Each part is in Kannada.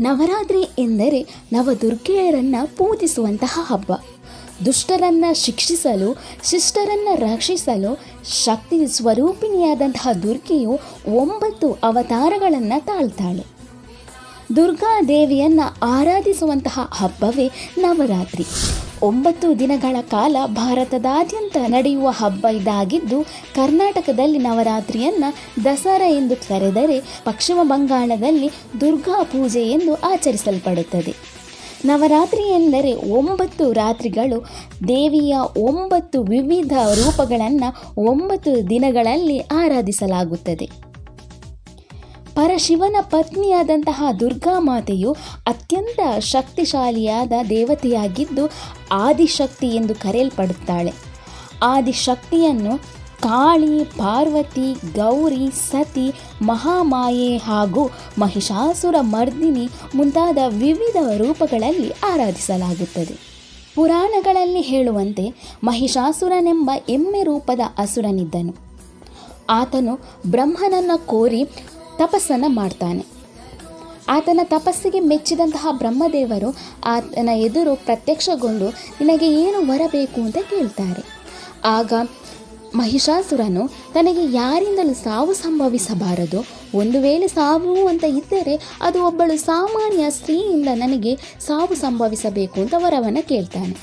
ನವರಾತ್ರಿ ಎಂದರೆ ನವದುರ್ಗೆಯರನ್ನು ಪೂಜಿಸುವಂತಹ ಹಬ್ಬ. ದುಷ್ಟರನ್ನು ಶಿಕ್ಷಿಸಲು, ಶಿಷ್ಟರನ್ನು ರಕ್ಷಿಸಲು ಶಕ್ತಿ ಸ್ವರೂಪಿಣಿಯಾದಂತಹ ದುರ್ಗೆಯು ಒಂಬತ್ತು ಅವತಾರಗಳನ್ನು ತಾಳ್ತಾಳೆ. ದುರ್ಗಾದೇವಿಯನ್ನು ಆರಾಧಿಸುವಂತಹ ಹಬ್ಬವೇ ನವರಾತ್ರಿ. ಒಂಬತ್ತು ದಿನಗಳ ಕಾಲ ಭಾರತದಾದ್ಯಂತ ನಡೆಯುವ ಹಬ್ಬ ಇದಾಗಿದ್ದು, ಕರ್ನಾಟಕದಲ್ಲಿ ನವರಾತ್ರಿಯನ್ನು ದಸರಾ ಎಂದು ಕರೆದರೆ ಪಶ್ಚಿಮ ಬಂಗಾಳದಲ್ಲಿ ದುರ್ಗಾ ಪೂಜೆ ಎಂದು ಆಚರಿಸಲ್ಪಡುತ್ತದೆ. ನವರಾತ್ರಿ ಎಂದರೆ ಒಂಬತ್ತು ರಾತ್ರಿಗಳು ದೇವಿಯ ಒಂಬತ್ತು ವಿವಿಧ ರೂಪಗಳನ್ನು ಒಂಬತ್ತು ದಿನಗಳಲ್ಲಿ ಆರಾಧಿಸಲಾಗುತ್ತದೆ. ಪರಶಿವನ ಪತ್ನಿಯಾದಂತಹ ದುರ್ಗಾ ಮಾತೆಯು ಅತ್ಯಂತ ಶಕ್ತಿಶಾಲಿಯಾದ ದೇವತೆಯಾಗಿದ್ದು ಆದಿಶಕ್ತಿ ಎಂದು ಕರೆಯಲ್ಪಡುತ್ತಾಳೆ. ಆದಿಶಕ್ತಿಯನ್ನು ಕಾಳಿ, ಪಾರ್ವತಿ, ಗೌರಿ, ಸತಿ, ಮಹಾಮಾಯೆ ಹಾಗೂ ಮಹಿಷಾಸುರ ಮರ್ದಿನಿ ಮುಂತಾದ ವಿವಿಧ ರೂಪಗಳಲ್ಲಿ ಆರಾಧಿಸಲಾಗುತ್ತದೆ. ಪುರಾಣಗಳಲ್ಲಿ ಹೇಳುವಂತೆ ಮಹಿಷಾಸುರನೆಂಬ ಎಮ್ಮೆ ರೂಪದ ಅಸುರನಿದ್ದನು. ಆತನು ಬ್ರಹ್ಮನನ್ನು ಕೋರಿ ತಪಸ್ಸನ್ನು ಮಾಡ್ತಾನೆ. ಆತನ ತಪಸ್ಸಿಗೆ ಮೆಚ್ಚಿದಂತಹ ಬ್ರಹ್ಮದೇವರು ಆತನ ಎದುರು ಪ್ರತ್ಯಕ್ಷಗೊಂಡು ನಿನಗೆ ಏನು ಬರಬೇಕು ಅಂತ ಕೇಳ್ತಾರೆ. ಆಗ ಮಹಿಷಾಸುರನು ತನಗೆ ಯಾರಿಂದಲೂ ಸಾವು ಸಂಭವಿಸಬಾರದು. ಒಂದು ವೇಳೆ ಸಾವು ಅಂತ ಇದ್ದರೆ ಅದು ಒಬ್ಬಳು ಸಾಮಾನ್ಯ ಸ್ತ್ರೀಯಿಂದ ನನಗೆ ಸಾವು ಸಂಭವಿಸಬೇಕು ಅಂತ ವರವನ್ನು ಕೇಳ್ತಾನೆ.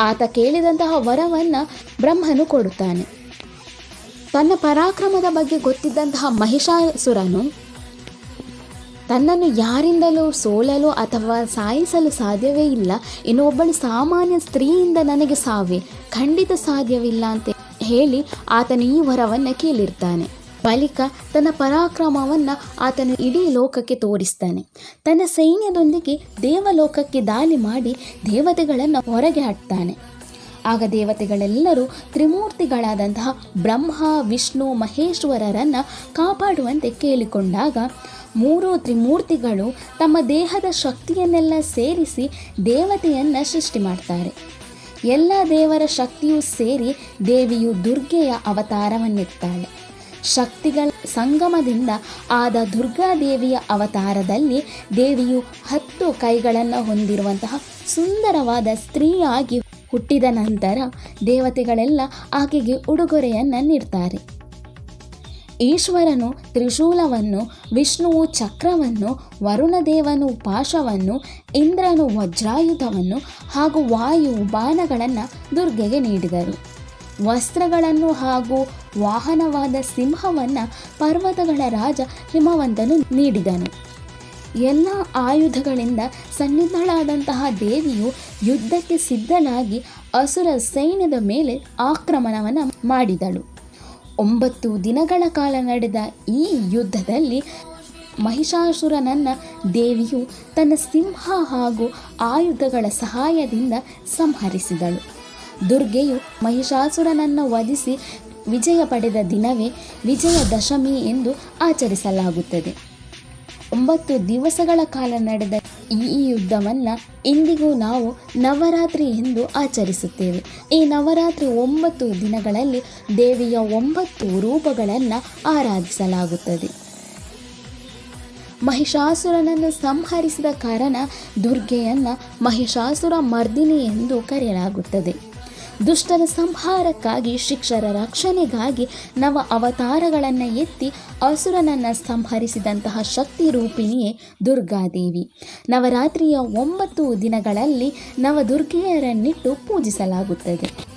ಆತ ಕೇಳಿದಂತಹ ವರವನ್ನು ಬ್ರಹ್ಮನು ಕೊಡುತ್ತಾನೆ. ತನ್ನ ಪರಾಕ್ರಮದ ಬಗ್ಗೆ ಗೊತ್ತಿದ್ದಂತಹ ಮಹಿಷಾಸುರನು ತನ್ನನ್ನು ಯಾರಿಂದಲೂ ಸೋಲಲು ಅಥವಾ ಸಾಯಿಸಲು ಸಾಧ್ಯವೇ ಇಲ್ಲ. ಇನ್ನೊಬ್ಬಳು ಸಾಮಾನ್ಯ ಸ್ತ್ರೀಯಿಂದ ನನಗೆ ಸಾವೆ, ಖಂಡಿತ ಸಾಧ್ಯವಿಲ್ಲ ಅಂತ ಹೇಳಿ ಆತನು ಈ ವರವನ್ನು ಕೇಳಿರ್ತಾನೆ. ಬಳಿಕ ತನ್ನ ಪರಾಕ್ರಮವನ್ನು ಆತನು ಇಡೀ ಲೋಕಕ್ಕೆ ತೋರಿಸ್ತಾನೆ. ತನ್ನ ಸೈನ್ಯದೊಂದಿಗೆ ದೇವಲೋಕಕ್ಕೆ ದಾಳಿ ಮಾಡಿ ದೇವತೆಗಳನ್ನು ಹೊರಗೆ ಹಾಕ್ತಾನೆ. ಆಗ ದೇವತೆಗಳೆಲ್ಲರೂ ತ್ರಿಮೂರ್ತಿಗಳಾದಂತಹ ಬ್ರಹ್ಮ, ವಿಷ್ಣು, ಮಹೇಶ್ವರರನ್ನು ಕಾಪಾಡುವಂತೆ ಕೇಳಿಕೊಂಡಾಗ ಮೂರು ತ್ರಿಮೂರ್ತಿಗಳು ತಮ್ಮ ದೇಹದ ಶಕ್ತಿಯನ್ನೆಲ್ಲ ಸೇರಿಸಿ ದೇವತೆಯನ್ನು ಸೃಷ್ಟಿ ಮಾಡ್ತಾರೆ. ಎಲ್ಲ ದೇವರ ಶಕ್ತಿಯೂ ಸೇರಿ ದೇವಿಯು ದುರ್ಗೆಯ ಅವತಾರವನ್ನೆತ್ತಾಳೆ. ಶಕ್ತಿಗಳ ಸಂಗಮದಿಂದ ಆದ ದುರ್ಗಾದೇವಿಯ ಅವತಾರದಲ್ಲಿ ದೇವಿಯು ಹತ್ತು ಕೈಗಳನ್ನು ಹೊಂದಿರುವಂತಹ ಸುಂದರವಾದ ಸ್ತ್ರೀಯಾಗಿ ಹುಟ್ಟಿದ ನಂತರ ದೇವತೆಗಳೆಲ್ಲ ಆಕೆಗೆ ಉಡುಗೊರೆಯನ್ನು ನೀಡ್ತಾರೆ. ಈಶ್ವರನು ತ್ರಿಶೂಲವನ್ನು, ವಿಷ್ಣುವು ಚಕ್ರವನ್ನು, ವರುಣದೇವನು ಪಾಶವನ್ನು, ಇಂದ್ರನು ವಜ್ರಾಯುಧವನ್ನು ಹಾಗೂ ವಾಯು ಬಾಣಗಳನ್ನು ದುರ್ಗೆಗೆ ನೀಡಿದರು. ವಸ್ತ್ರಗಳನ್ನು ಹಾಗೂ ವಾಹನವಾದ ಸಿಂಹವನ್ನು ಪರ್ವತಗಳ ರಾಜ ಹಿಮವಂತನು ನೀಡಿದನು. ಎಲ್ಲ ಆಯುಧಗಳಿಂದ ಸನ್ನಿಧಳಾದಂತಹ ದೇವಿಯು ಯುದ್ಧಕ್ಕೆ ಸಿದ್ಧನಾಗಿ ಅಸುರ ಸೈನ್ಯದ ಮೇಲೆ ಆಕ್ರಮಣವನ್ನು ಮಾಡಿದಳು. ಒಂಬತ್ತು ದಿನಗಳ ಕಾಲ ನಡೆದ ಈ ಯುದ್ಧದಲ್ಲಿ ಮಹಿಷಾಸುರನನ್ನು ದೇವಿಯು ತನ್ನ ಸಿಂಹ ಹಾಗೂ ಆಯುಧಗಳ ಸಹಾಯದಿಂದ ಸಂಹರಿಸಿದಳು. ದುರ್ಗೆಯು ಮಹಿಷಾಸುರನನ್ನು ವಧಿಸಿ ವಿಜಯ ಪಡೆದ ದಿನವೇ ವಿಜಯದಶಮಿ ಎಂದು ಆಚರಿಸಲಾಗುತ್ತದೆ. ಒಂಬತ್ತು ದಿವಸಗಳ ಕಾಲ ನಡೆದ ಈ ಯುದ್ಧವನ್ನು ಇಂದಿಗೂ ನಾವು ನವರಾತ್ರಿ ಎಂದು ಆಚರಿಸುತ್ತೇವೆ. ಈ ನವರಾತ್ರಿ ಒಂಬತ್ತು ದಿನಗಳಲ್ಲಿ ದೇವಿಯ ಒಂಬತ್ತು ರೂಪಗಳನ್ನು ಆರಾಧಿಸಲಾಗುತ್ತದೆ. ಮಹಿಷಾಸುರನನ್ನು ಸಂಹರಿಸಿದ ಕಾರಣ ದುರ್ಗೆಯನ್ನು ಮಹಿಷಾಸುರ ಮರ್ದಿನಿ ಎಂದು ಕರೆಯಲಾಗುತ್ತದೆ. ದುಷ್ಟರ ಸಂಹಾರಕ್ಕಾಗಿ, ಶಿಕ್ಷರ ರಕ್ಷಣೆಗಾಗಿ ನವ ಅವತಾರಗಳನ್ನು ಎತ್ತಿ ಅಸುರನನ್ನು ಸಂಹರಿಸಿದಂತಹ ಶಕ್ತಿ ರೂಪಿಣಿಯೇ ದುರ್ಗಾದೇವಿ. ನವರಾತ್ರಿಯ ಒಂಬತ್ತು ದಿನಗಳಲ್ಲಿ ನವದುರ್ಗೆಯರನ್ನಿಟ್ಟು ಪೂಜಿಸಲಾಗುತ್ತದೆ.